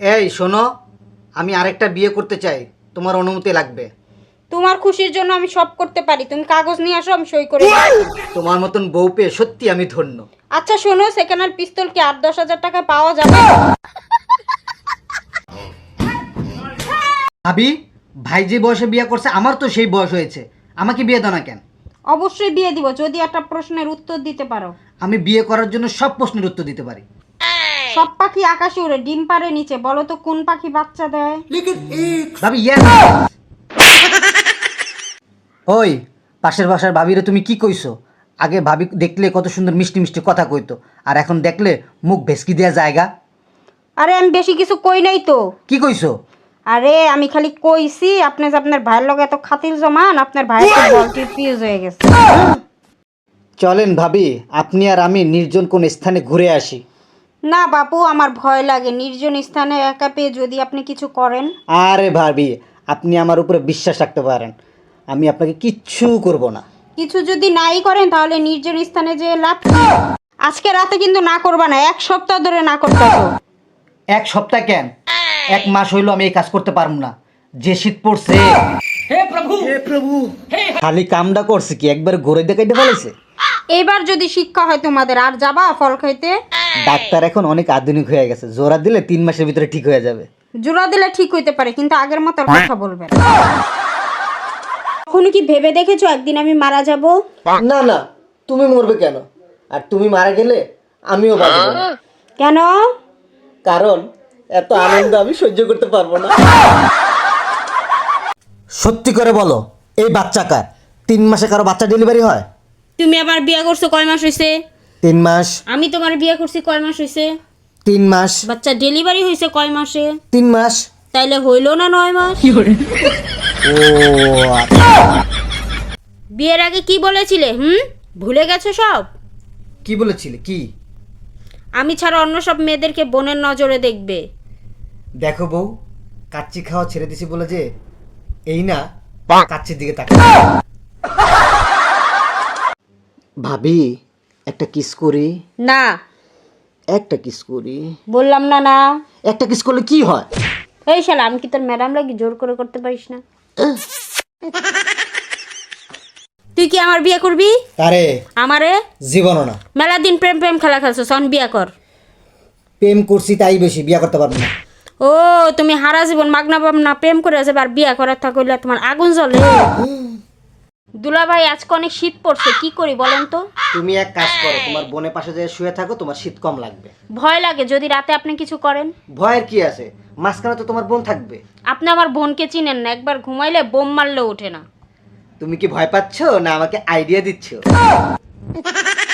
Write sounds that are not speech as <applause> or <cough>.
এই শোনো আমি আরেকটা বিয়ে করতে চাই। তোমার অনুমতি লাগবে। তোমার খুশির জন্য আমি সব করতে পারি। তুমি কাগজ নিয়ে আসো আমি সই করে দিই। তোমার মতন বউ পেয়ে সত্যি আমি ধন্য। আচ্ছা শোনো সেকেন্ড হ্যান্ড পিস্তল কি আট দশ হাজার টাকায় পাওয়া যাবে? ভাবি ভাই যে বয়সে বিয়ে করছে আমার তো সেই বয়স হয়েছে। আমাকে বিয়ে দাও না কেন? অবশ্যই বিয়ে দিব যদি একটা প্রশ্নের উত্তর দিতে পারো। আমি বিয়ে করার জন্য সব প্রশ্নের উত্তর দিতে পারি। সব পাখি আকাশে উড়ে ডিম পারে নিচে বলো তো কোন পাখি বাচ্চা দেয়? ভাবি ওই পাশের বাসার ভাবিরে তুমি কি কইছো? আগে ভাবি দেখলে কত সুন্দর মিষ্টি মিষ্টি কথা কইতো আর এখন দেখলে মুখ ভেসকি দেওয়া জায়গা। আরে আমি বেশি কিছু কই নাই তো। কি কইছো? আরে আমি খালি কইছি আপনি যে আপনার ভাইয়ের লগে এত খাতির জমান আপনার ভাইয়ের বলটি ফিউজ হয়ে গেছে। চলেন ভাবি আপনি আর আমি নির্জন কোন স্থানে ঘুরে আসি। না বাপু আমার ভয় লাগে। নির্জন স্থানে একা পেয়ে যদি আপনি কিছু করেন। আরে ভাবি আপনি আমার উপরে বিশ্বাস রাখতে পারেন। আমি আপনাকে কিচ্ছু করব না। কিছু যদি নাই করেন তাহলে নির্জন স্থানে যে লাভ কি? আজকে রাতে কিন্তু না করবা না এক সপ্তাহ ধরে না করতে হবে। এক সপ্তাহ কেন? এক মাস হইল আমি এই কাজ করতে পারব না। যে শীত পড়ছে। হে প্রভু! খালি কামটা করছে কি? একবার ঘুরে দেখাইতে ফেলেছে এবার যদি শিক্ষা হয় তোমাদের আর যাবা ফল খাইতে? ডাক্তার এখন অনেক আধুনিক হয়ে গেছে। জোড়া দিলে তিন মাসের ভিতরে ঠিক হয়ে যাবে। জোড়া দিলে ঠিক হইতে পারে কিন্তু আগের মতো আর কথা বলবে না। কখনো কি ভেবে দেখেছ একদিন আমি মারা যাব? না না তুমি মরবে কেন? আর তুমি মারা গেলে আমিও বাঁচব না। কেন? কারণ এত আনন্দ আমি সহ্য করতে পারব না। সত্যি করে বলো এই বাচ্চা কার? তিন মাসে কারও বাচ্চা ডেলিভারি হয়? তুমি আবার বিয়ে করছ কয় মাস হইছে? তিন মাস। আমি তোমার বিয়ে করছি কয় মাস হইছে? তিন মাস। বাচ্চা ডেলিভারি হয়েছে কয় মাসে? তিন মাস। তাইলে হইল না নয় মাস? ও আচ্ছা। বিয়ের আগে কি বলেছিলে হুম? ভুলে গেছো সব? কি বলেছিলে? কি? আমি ছাড়া অন্য সব মেয়েদেরকে বোনের নজরে দেখবে। দেখো বউ কাচ্চি খাওয়া ছেড়ে দিছি বলে যে এই না পা কাচ্চির দিকে তাকা ভাবি একটা কিস করি? না। একটা কিস করি? বললাম না না। একটা কিস করলে কি হয়? এই শালা আমি কি তোর ম্যাডাম লাগি জোর করে করতে পারিস না? তুই কি আমার বিয়ে করবি? আরে আমারে? জীবনও না। মেলা দিন প্রেম প্রেম খেলা খেলছো সন বিয়া কর। প্রেম করছি তাই বেশি বিয়া করতে পারব না। ও তুমি হারা জীবন মাগনা না প্রেম করে যাবে আর বিয়া করার থাকলে তোমার আগুন জ্বলে। <gasps> দুলা ভাই আজকে অনেক শীত পড়ছে কি করি বলেন তো? তুমি এক কাজ করো তোমার বোনের পাশে যে শুয়ে থাকো তোমার শীত কম লাগবে। ভয় লাগে যদি রাতে আপনি কিছু করেন। ভয়ের কি আছে? মাঝখানে তো তোমার বোন থাকবে। আপনি আমার বোনকে চিনেন না একবার ঘুমাইলে বোম মারলেও ওঠে না। তুমি কি ভয় পাচ্ছ না আমাকে আইডিয়া দিচ্ছ? <laughs>